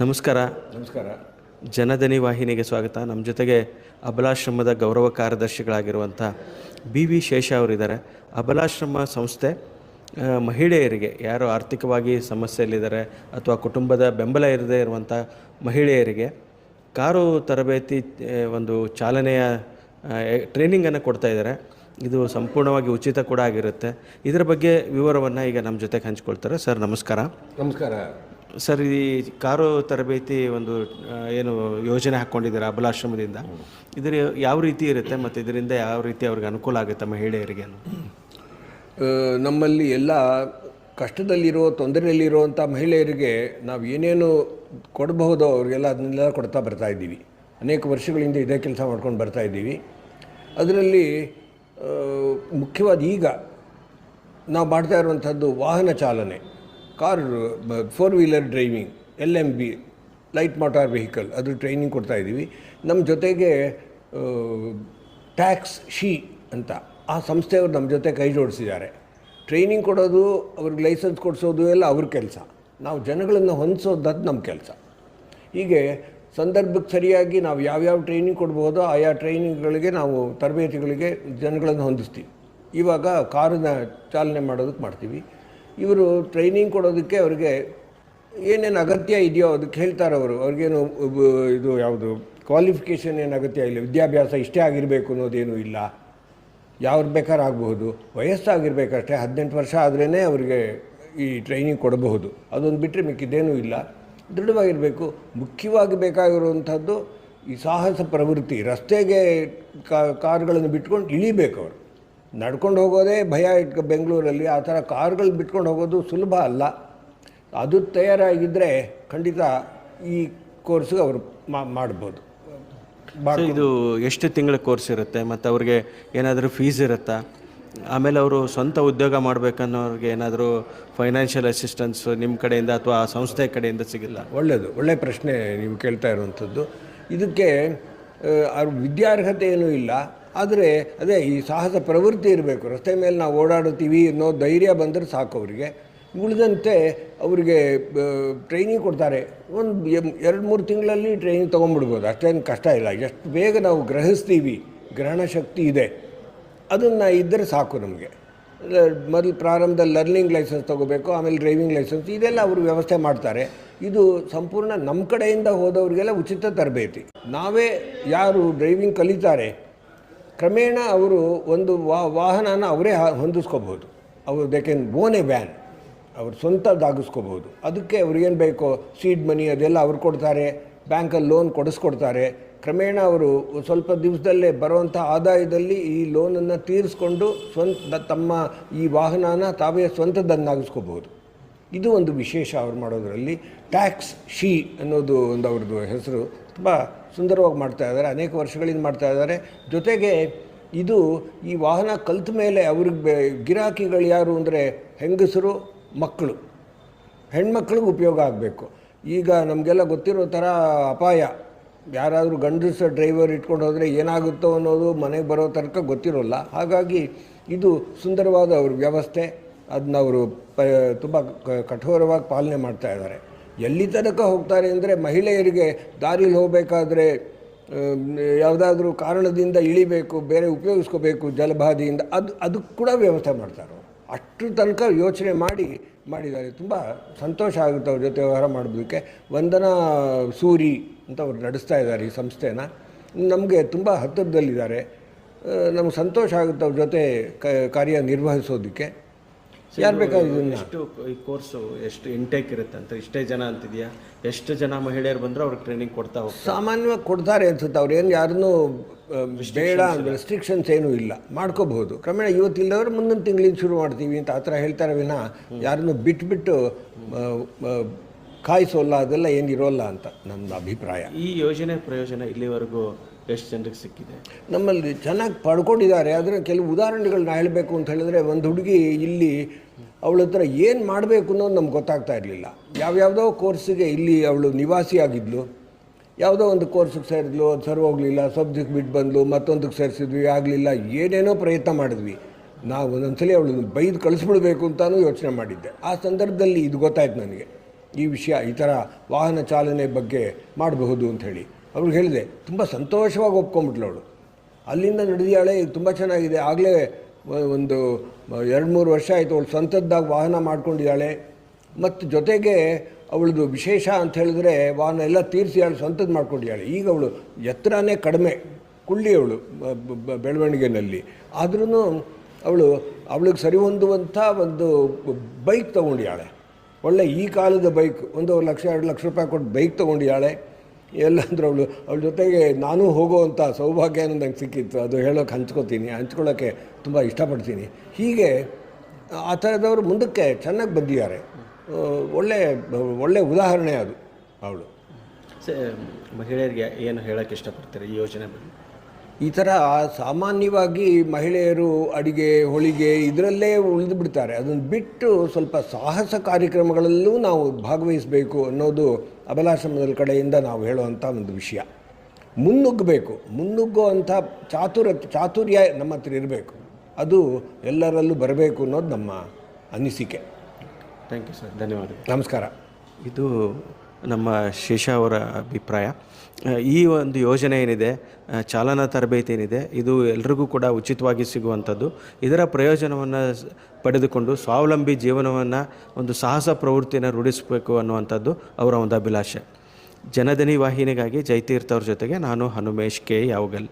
ನಮಸ್ಕಾರ. ನಮಸ್ಕಾರ. ಜನಧನಿ ವಾಹಿನಿಗೆ ಸ್ವಾಗತ. ನಮ್ಮ ಜೊತೆಗೆ ಅಬಲಾಶ್ರಮದ ಗೌರವ ಕಾರ್ಯದರ್ಶಿಗಳಾಗಿರುವಂಥ ಬಿ ವಿ ಶೇಷ ಅವರಿದ್ದಾರೆ. ಅಬಲಾಶ್ರಮ ಸಂಸ್ಥೆ ಮಹಿಳೆಯರಿಗೆ ಯಾರು ಆರ್ಥಿಕವಾಗಿ ಸಮಸ್ಯೆಯಲ್ಲಿದ್ದಾರೆ ಅಥವಾ ಕುಟುಂಬದ ಬೆಂಬಲ ಇರದೇ ಇರುವಂಥ ಮಹಿಳೆಯರಿಗೆ ಕಾರು ತರಬೇತಿ ಒಂದು ಚಾಲನೆಯ ಟ್ರೈನಿಂಗನ್ನು ಕೊಡ್ತಾ ಇದ್ದಾರೆ. ಇದು ಸಂಪೂರ್ಣವಾಗಿ ಉಚಿತ ಕೂಡ ಆಗಿರುತ್ತೆ. ಇದರ ಬಗ್ಗೆ ವಿವರವನ್ನು ಈಗ ನಮ್ಮ ಜೊತೆಗೆ ಹಂಚ್ಕೊಳ್ತಾರೆ. ಸರ್ ನಮಸ್ಕಾರ. ನಮಸ್ಕಾರ. ಸರ್, ಈ ಕಾರು ತರಬೇತಿ ಒಂದು ಏನು ಯೋಜನೆ ಹಾಕ್ಕೊಂಡಿದ್ದೀರಾ ಅಬಲಾಶ್ರಮದಿಂದ. ಇದರ ಯಾವ ರೀತಿ ಇರುತ್ತೆ ಮತ್ತು ಇದರಿಂದ ಯಾವ ರೀತಿ ಅವ್ರಿಗೆ ಅನುಕೂಲ ಆಗುತ್ತೆ ಮಹಿಳೆಯರಿಗೆ ನಮ್ಮಲ್ಲಿ ಎಲ್ಲ ಕಷ್ಟದಲ್ಲಿರೋ, ತೊಂದರೆಯಲ್ಲಿರುವಂಥ ಮಹಿಳೆಯರಿಗೆ ನಾವು ಏನೇನು ಕೊಡಬಹುದೋ, ಅವರಿಗೆಲ್ಲ ಅದನ್ನೆಲ್ಲ ಕೊಡ್ತಾ ಬರ್ತಾ ಇದ್ದೀವಿ. ಅನೇಕ ವರ್ಷಗಳಿಂದ ಇದೇ ಕೆಲಸ ಮಾಡ್ಕೊಂಡು ಬರ್ತಾ ಇದ್ದೀವಿ. ಅದರಲ್ಲಿ ಮುಖ್ಯವಾದ ಈಗ ನಾವು ಮಾಡ್ತಾ ಇರುವಂಥದ್ದು ವಾಹನ ಚಾಲನೆ. Car four wheeler driving L M V light motor vehicle ಅದು ಟ್ರೈನಿಂಗ್ ಕೊಡ್ತಾ ಇದ್ದೀವಿ. ನಮ್ಮ ಜೊತೆಗೆ ಟ್ಯಾಕ್ಸ್ ಶೀ ಅಂತ ಆ ಸಂಸ್ಥೆಯವರು ನಮ್ಮ ಜೊತೆ ಕೈ ಜೋಡಿಸಿದ್ದಾರೆ. ಟ್ರೈನಿಂಗ್ ಕೊಡೋದು, ಅವ್ರಿಗೆ ಲೈಸೆನ್ಸ್ ಕೊಡಿಸೋದು ಎಲ್ಲ ಅವ್ರ ಕೆಲಸ. ನಾವು ಜನಗಳನ್ನು ಹೊಂದಿಸೋದು ಅದು ನಮ್ಮ ಕೆಲಸ. ಹೀಗೆ ಸಂದರ್ಭಕ್ಕೆ ಸರಿಯಾಗಿ ನಾವು ಯಾವ್ಯಾವ ಟ್ರೈನಿಂಗ್ ಕೊಡ್ಬೋದೋ ಆಯಾ ಟ್ರೈನಿಂಗ್ಗಳಿಗೆ ನಾವು ತರಬೇತಿಗಳಿಗೆ ಜನಗಳನ್ನು ಹೊಂದಿಸ್ತೀವಿ. ಇವಾಗ ಕಾರನ್ನ ಚಾಲನೆ ಮಾಡೋದಕ್ಕೆ ಮಾಡ್ತೀವಿ. ಇವರು ಟ್ರೈನಿಂಗ್ ಕೊಡೋದಕ್ಕೆ ಅವ್ರಿಗೆ ಏನೇನು ಅಗತ್ಯ ಇದೆಯೋ ಅದಕ್ಕೆ ಹೇಳ್ತಾರೆ ಅವರು. ಅವ್ರಿಗೇನು ಇದು ಯಾವುದು ಕ್ವಾಲಿಫಿಕೇಷನ್ ಏನು ಅಗತ್ಯ ಇಲ್ಲ. ವಿದ್ಯಾಭ್ಯಾಸ ಇಷ್ಟೇ ಆಗಿರಬೇಕು ಅನ್ನೋದೇನೂ ಇಲ್ಲ. ಯಾವ್ದು ಬೇಕಾದ್ರೆ ಆಗಬಹುದು. ವಯಸ್ಸಾಗಿರ್ಬೇಕಷ್ಟೇ. ಹದಿನೆಂಟು ವರ್ಷ ಆದ್ರೇ ಅವರಿಗೆ ಈ ಟ್ರೈನಿಂಗ್ ಕೊಡಬಹುದು. ಅದೊಂದು ಬಿಟ್ಟರೆ ಮಿಕ್ಕಿದ್ದೇನೂ ಇಲ್ಲ. ದೃಢವಾಗಿರಬೇಕು. ಮುಖ್ಯವಾಗಿ ಬೇಕಾಗಿರುವಂಥದ್ದು ಈ ಸಾಹಸ ಪ್ರವೃತ್ತಿ. ರಸ್ತೆಗೆ ಕಾರುಗಳನ್ನು ಬಿಟ್ಕೊಂಡು ಇಳಿಬೇಕು ಅವರು. ನಡ್ಕೊಂಡು ಹೋಗೋದೇ ಭಯ ಇಟ್ಕೊ ಬೆಂಗಳೂರಲ್ಲಿ ಆ ಥರ ಕಾರ್ಗಳು ಬಿಟ್ಕೊಂಡು ಹೋಗೋದು ಸುಲಭ ಅಲ್ಲ. ಅದು ತಯಾರಾಗಿದ್ದರೆ ಖಂಡಿತ ಈ ಕೋರ್ಸ್ಗೆ ಅವರು ಮಾ- ಮಾಡ್ಬೋದು. ಇದು ಎಷ್ಟು ತಿಂಗಳ ಕೋರ್ಸ್ ಇರುತ್ತೆ? ಮತ್ತು ಅವ್ರಿಗೆ ಏನಾದರೂ ಫೀಸ್ ಇರುತ್ತಾ? ಆಮೇಲೆ ಅವರು ಸ್ವಂತ ಉದ್ಯೋಗ ಮಾಡಬೇಕನ್ನೋರಿಗೆ ಏನಾದರೂ ಫೈನಾನ್ಷಿಯಲ್ ಅಸಿಸ್ಟೆನ್ಸ್ ನಿಮ್ಮ ಕಡೆಯಿಂದ ಅಥವಾ ಆ ಸಂಸ್ಥೆ ಕಡೆಯಿಂದ ಸಿಗಿಲ್ಲ ಒಳ್ಳೆಯದು ಒಳ್ಳೆಯ ಪ್ರಶ್ನೆ ನೀವು ಕೇಳ್ತಾ ಇರುವಂಥದ್ದು. ಇದಕ್ಕೆ ಅವ್ರ ವಿದ್ಯಾರ್ಹತೆ ಏನೂ ಇಲ್ಲ. ಆದರೆ, ಅದೇ ಈ ಸಾಹಸ ಪ್ರವೃತ್ತಿ ಇರಬೇಕು. ರಸ್ತೆ ಮೇಲೆ ನಾವು ಓಡಾಡುತ್ತೀವಿ ಅನ್ನೋ ಧೈರ್ಯ ಬಂದರೆ ಸಾಕು ಅವರಿಗೆ. ಉಳಿದಂತೆ ಅವರಿಗೆ ಟ್ರೈನಿಂಗ್ ಕೊಡ್ತಾರೆ. ಒಂದು ಎರಡು, ಮೂರು ತಿಂಗಳಲ್ಲಿ ಟ್ರೈನಿಂಗ್ ತೊಗೊಂಡ್ಬಿಡ್ಬೋದು. ಅಷ್ಟೇನು ಕಷ್ಟ ಇಲ್ಲ. ಎಷ್ಟು ಬೇಗ ನಾವು ಗ್ರಹಿಸ್ತೀವಿ, ಗ್ರಹಣ ಶಕ್ತಿ ಇದೆ. ಅದನ್ನು ಇದ್ದರೆ ಸಾಕು ನಮಗೆ. ಮೊದಲು ಪ್ರಾರಂಭದಲ್ಲಿ ಲರ್ನಿಂಗ್ ಲೈಸೆನ್ಸ್ ತೊಗೋಬೇಕು, ಆಮೇಲೆ ಡ್ರೈವಿಂಗ್ ಲೈಸೆನ್ಸ್ ಇದೆಲ್ಲ ಅವರು ವ್ಯವಸ್ಥೆ ಮಾಡ್ತಾರೆ. ಇದು ಸಂಪೂರ್ಣ ನಮ್ಮ ಕಡೆಯಿಂದ ಹೋದವರಿಗೆಲ್ಲ ಉಚಿತ ತರಬೇತಿ. ನಾವೇ ಯಾರು ಡ್ರೈವಿಂಗ್ ಕಲಿತಾರೆ ಕ್ರಮೇಣ ಅವರು ಒಂದು ವಾ, ವಾಹನನ ಅವರೇ ಹೊಂದಿಸ್ಕೋಬೋದು. ಅವರು they can own a van ಅವ್ರು ಸ್ವಂತದಾಗಿಸ್ಕೋಬೋದು ಅದಕ್ಕೆ ಅವ್ರಿಗೇನು ಬೇಕೋ ಸೀಡ್ ಮನಿ ಅದೆಲ್ಲ ಅವ್ರು ಕೊಡ್ತಾರೆ ಬ್ಯಾಂಕಲ್ಲಿ ಲೋನ್ ಕೊಡಿಸ್ಕೊಡ್ತಾರೆ. ಕ್ರಮೇಣ ಅವರು ಸ್ವಲ್ಪ ದಿವಸದಲ್ಲೇ ಬರುವಂಥ ಆದಾಯದಲ್ಲಿ ಈ ಲೋನನ್ನು ತೀರಿಸ್ಕೊಂಡು ಸ್ವಂತ, ತಮ್ಮ ಈ ವಾಹನನ ತಾವೇ ಸ್ವಂತದನ್ನಾಗಿಸ್ಕೋಬೋದು ಇದು ಒಂದು ವಿಶೇಷ ಅವ್ರು ಮಾಡೋದರಲ್ಲಿ. ಟ್ಯಾಕ್ಸ್ ಶಿ ಅನ್ನೋದು ಒಂದು ಅವ್ರದ್ದು ಹೆಸರು. ತುಂಬ ಸುಂದರವಾಗಿ ಮಾಡ್ತಾ ಇದ್ದಾರೆ, ಅನೇಕ ವರ್ಷಗಳಿಂದ ಮಾಡ್ತಾ ಇದ್ದಾರೆ. ಜೊತೆಗೆ ಇದು ಈ ವಾಹನ ಕಲ್ತ ಮೇಲೆ ಅವ್ರಿಗೆ ಗಿರಾಕಿಗಳು ಯಾರು ಅಂದರೆ ಹೆಂಗಸರು, ಮಕ್ಕಳು. ಹೆಣ್ಮಕ್ಳಿಗೆ ಉಪಯೋಗ ಆಗಬೇಕು. ಈಗ ನಮಗೆಲ್ಲ ಗೊತ್ತಿರೋ ಥರ ಅಪಾಯ. ಯಾರಾದರೂ ಗಂಡಸ ಡ್ರೈವರ್ ಇಟ್ಕೊಂಡು ಹೋದರೆ ಏನಾಗುತ್ತೋ ಅನ್ನೋದು ಮನೆಗೆ ಬರೋ ತನಕ ಗೊತ್ತಿರೋಲ್ಲ. ಹಾಗಾಗಿ ಇದು ಸುಂದರವಾದ ಅವ್ರ ವ್ಯವಸ್ಥೆ. ಅದನ್ನ ಅವರು ಪ, ತುಂಬ ಕಠೋರವಾಗಿ ಪಾಲನೆ ಮಾಡ್ತಾ ಇದ್ದಾರೆ. ಎಲ್ಲಿ ತನಕ ಹೋಗ್ತಾರೆ ಅಂದರೆ ಮಹಿಳೆಯರಿಗೆ ದಾರಿಲಿ ಹೋಗಬೇಕಾದ್ರೆ ಯಾವುದಾದ್ರೂ ಕಾರಣದಿಂದ ಇಳಿಬೇಕು, ಬೇರೆ ಉಪಯೋಗಿಸ್ಕೋಬೇಕು ಜಲಬಾಧೆಯಿಂದ ಅದು ಅದಕ್ಕೆ ಕೂಡ ವ್ಯವಸ್ಥೆ ಮಾಡ್ತಾರೆ. ಅಷ್ಟು ತನಕ ಯೋಚನೆ ಮಾಡಿ ಮಾಡಿದ್ದಾರೆ. ತುಂಬ ಸಂತೋಷ ಆಗುತ್ತೆ ಅವ್ರ ಜೊತೆ ವ್ಯವಹಾರ ಮಾಡೋದಕ್ಕೆ ವಂದನಾ ಸೂರಿ ಅಂತ ಅವ್ರು ನಡೆಸ್ತಾ ಇದ್ದಾರೆ ಈ ಸಂಸ್ಥೆನ. ನಮಗೆ ತುಂಬ ಹತ್ತಿರದಲ್ಲಿದ್ದಾರೆ. ನಮ್ಗೆ ಸಂತೋಷ ಆಗುತ್ತೆ ಅವ್ರ ಜೊತೆ ಕಾರ್ಯ ನಿರ್ವಹಿಸೋದಕ್ಕೆ. ಯಾರು ಬೇಕಾದ್ರೆ ಎಷ್ಟು ಈ ಕೋರ್ಸು ಎಷ್ಟು ಇಂಟೇಕ್ ಇರುತ್ತೆ ಅಂತ ಇಷ್ಟೇ ಜನ ಅಂತಿದೆಯಾ? ಎಷ್ಟು ಜನ ಮಹಿಳೆಯರು ಬಂದರೂ ಅವ್ರಿಗೆ ಟ್ರೈನಿಂಗ್ ಕೊಡ್ತಾ ಹೋಗ್ತಾರೆ? ಸಾಮಾನ್ಯವಾಗಿ ಕೊಡ್ತಾರೆ ಅನ್ಸುತ್ತೆ ಅವ್ರು. ಏನು ಯಾರನ್ನೂ ಬೇಡ ರೆಸ್ಟ್ರಿಕ್ಷನ್ಸ್ ಏನೂ ಇಲ್ಲ. ಮಾಡ್ಕೋಬಹುದು. ಕ್ರಮೇಣ ಇವತ್ತಿಲ್ಲದವ್ರು ಮುಂದಿನ ತಿಂಗಳಿಂದ ಶುರು ಮಾಡ್ತೀವಿ ಅಂತ ಆ ಥರ ಹೇಳ್ತಾರೆ ವಿನ. ಯಾರನ್ನು ಬಿಟ್ಬಿಟ್ಟು ಕಾಯಿಸೋಲ್ಲ ಅದೆಲ್ಲ ಏನಿರೋಲ್ಲ ಅಂತ ನನ್ನ ಅಭಿಪ್ರಾಯ. ಈ ಯೋಜನೆ ಪ್ರಯೋಜನ ಇಲ್ಲಿವರೆಗೂ ಎಷ್ಟು ಜನರಿಗೆ ಸಿಕ್ಕಿದೆ? ನಮ್ಮಲ್ಲಿ ಚೆನ್ನಾಗಿ ಪಡ್ಕೊಂಡಿದ್ದಾರೆ ಆದರೆ ಕೆಲವು ಉದಾಹರಣೆಗಳನ್ನ ಹೇಳಬೇಕು ಅಂತ ಹೇಳಿದ್ರೆ ಒಂದು ಹುಡುಗಿ ಇಲ್ಲಿ ಅವಳ ಹತ್ರ ಏನು ಮಾಡಬೇಕು ಅನ್ನೋದು ನಮ್ಗೆ ಗೊತ್ತಾಗ್ತಾ ಇರಲಿಲ್ಲ. ಯಾವ್ಯಾವುದೋ ಕೋರ್ಸಿಗೆ ಇಲ್ಲಿ ಅವಳು ನಿವಾಸಿ ಆಗಿದ್ಲು. ಯಾವುದೋ ಒಂದು ಕೋರ್ಸಿಗೆ ಸೇರಿದ್ಲು ಅದು ಸರ್ ಹೋಗಲಿಲ್ಲ ಸಬ್ಜೆಕ್ಟ್ ಬಿಟ್ಟು ಬಂದ್ಲು ಮತ್ತೊಂದಕ್ಕೆ ಸೇರಿಸಿದ್ವಿ ಆಗಲಿಲ್ಲ ಏನೇನೋ ಪ್ರಯತ್ನ ಮಾಡಿದ್ವಿ. ನಾವು ಒಂದೊಂದ್ಸಲಿ ಅವಳನ್ನು ಬೈದು ಕಳಿಸ್ಬಿಡ್ಬೇಕು ಅಂತಲೂ ಯೋಚನೆ ಮಾಡಿದ್ದೆ. ಆ ಸಂದರ್ಭದಲ್ಲಿ ಇದು ಗೊತ್ತಾಯ್ತು ನನಗೆ. ಈ ವಿಷಯ, ಈ ಥರ ವಾಹನ ಚಾಲನೆ ಬಗ್ಗೆ ಮಾಡಬಹುದು ಅಂತ ಹೇಳಿ. ಅವ್ರಿಗೆ ಹೇಳಿದೆ, ತುಂಬ ಸಂತೋಷವಾಗಿ ಒಪ್ಕೊಂಬಿಟ್ಲು ಅವಳು. ಅಲ್ಲಿಂದ ನಡೆದಿಯಾಳೆ ಇದು ತುಂಬ ಚೆನ್ನಾಗಿದೆ, ಆಗಲೇ ಒಂದು ಎರಡು ಮೂರು ವರ್ಷ ಆಯಿತು, ಅವಳು ಸ್ವಂತದ್ದಾಗಿ ವಾಹನ ಮಾಡ್ಕೊಂಡಿದ್ದಾಳೆ. ಮತ್ತು ಜೊತೆಗೆ ಅವಳದು ವಿಶೇಷ ಅಂತ ಹೇಳಿದ್ರೆ, ವಾಹನ ಎಲ್ಲ ತೀರಿಸಿ ಅವಳು ಸ್ವಂತದ್ದು ಮಾಡ್ಕೊಂಡಿದ್ದಾಳೆ. ಈಗ ಅವಳು ಎತ್ತರನೇ ಕಡಿಮೆ, ಕುಳ್ಳಿ ಅವಳು ಬೆಳವಣಿಗೆನಲ್ಲಿ. ಆದ್ರೂ ಅವಳು, ಅವಳಿಗೆ ಸರಿ ಹೊಂದುವಂಥ ಒಂದು ಬೈಕ್ ತೊಗೊಂಡಿದ್ದಾಳೆ. ಒಳ್ಳೆ ಈ ಕಾಲದ ಬೈಕ್ ಒಂದು ಲಕ್ಷ, ಎರಡು ಲಕ್ಷ ರೂಪಾಯಿ ಕೊಟ್ಟು ಬೈಕ್ ತೊಗೊಂಡಿದ್ದಾಳೆ ಎಲ್ಲಂದ್ರೆ ಅವಳು, ಅವಳ ಜೊತೆಗೆ ನಾನು ಹೋಗುವಂಥ ಸೌಭಾಗ್ಯ ನಂಗೆ ಸಿಕ್ಕಿತ್ತು. ಅದು ಹೇಳೋಕೆ ಹಂಚ್ಕೋತೀನಿ ಹಂಚ್ಕೊಳ್ಳೋಕ್ಕೆ ತುಂಬ ಇಷ್ಟಪಡ್ತೀನಿ. ಹೀಗೆ, ಆ ಥರದವರು ಮುಂದಕ್ಕೆ ಚೆನ್ನಾಗಿ ಬಂದಿದ್ದಾರೆ. ಒಳ್ಳೆ ಒಳ್ಳೆ ಉದಾಹರಣೆ ಅದು ಅವಳು. ಸ, ಮಹಿಳೆಯರಿಗೆ ಏನು ಹೇಳೋಕ್ಕೆ ಇಷ್ಟಪಡ್ತಾರೆ ಈ ಯೋಜನೆ ಬಗ್ಗೆ? ಈ ಥರ ಸಾಮಾನ್ಯವಾಗಿ ಮಹಿಳೆಯರು ಅಡಿಗೆ ಹೋಳಿಗೆ ಇದರಲ್ಲೇ ಉಳಿದು ಬಿಡ್ತಾರೆ. ಅದನ್ನು ಬಿಟ್ಟು ಸ್ವಲ್ಪ ಸಾಹಸ ಕಾರ್ಯಕ್ರಮಗಳಲ್ಲೂ ನಾವು ಭಾಗವಹಿಸಬೇಕು ಅನ್ನೋದು ಅಬಲಾಶ್ರಮದ ಕಡೆಯಿಂದ ನಾವು ಹೇಳುವಂಥ ಒಂದು ವಿಷಯ. ಮುನ್ನುಗ್ಗಬೇಕು. ಮುನ್ನುಗ್ಗುವಂಥ ಚಾತುರ ಚಾತುರ್ಯ ನಮ್ಮ ಹತ್ರ ಇರಬೇಕು. ಅದು ಎಲ್ಲರಲ್ಲೂ ಬರಬೇಕು ಅನ್ನೋದು ನಮ್ಮ ಅನಿಸಿಕೆ. ಥ್ಯಾಂಕ್ ಯು ಸರ್ ಧನ್ಯವಾದ ನಮಸ್ಕಾರ. ಇದು ನಮ್ಮ ಶೇಷ ಅವರ ಅಭಿಪ್ರಾಯ. ಈ ಒಂದು ಯೋಜನೆ ಏನಿದೆ ಚಾಲನಾ ತರಬೇತಿ ಏನಿದೆ, ಇದು ಎಲ್ರಿಗೂ ಕೂಡ ಉಚಿತವಾಗಿ ಸಿಗುವಂಥದ್ದು. ಇದರ ಪ್ರಯೋಜನವನ್ನು ಪಡೆದುಕೊಂಡು ಸ್ವಾವಲಂಬಿ ಜೀವನವನ್ನು ಒಂದು ಸಾಹಸ ಪ್ರವೃತ್ತಿಯನ್ನು ರೂಢಿಸಬೇಕು ಅನ್ನುವಂಥದ್ದು ಅವರ ಒಂದು ಅಭಿಲಾಷೆ. ಜನಧನಿ ವಾಹಿನಿಗಾಗಿ ಜೈತೀರ್ಥ ಅವ್ರ ಜೊತೆಗೆ ನಾನು ಹನುಮೇಶ್ ಕೆ ಯಾವಗಲ್.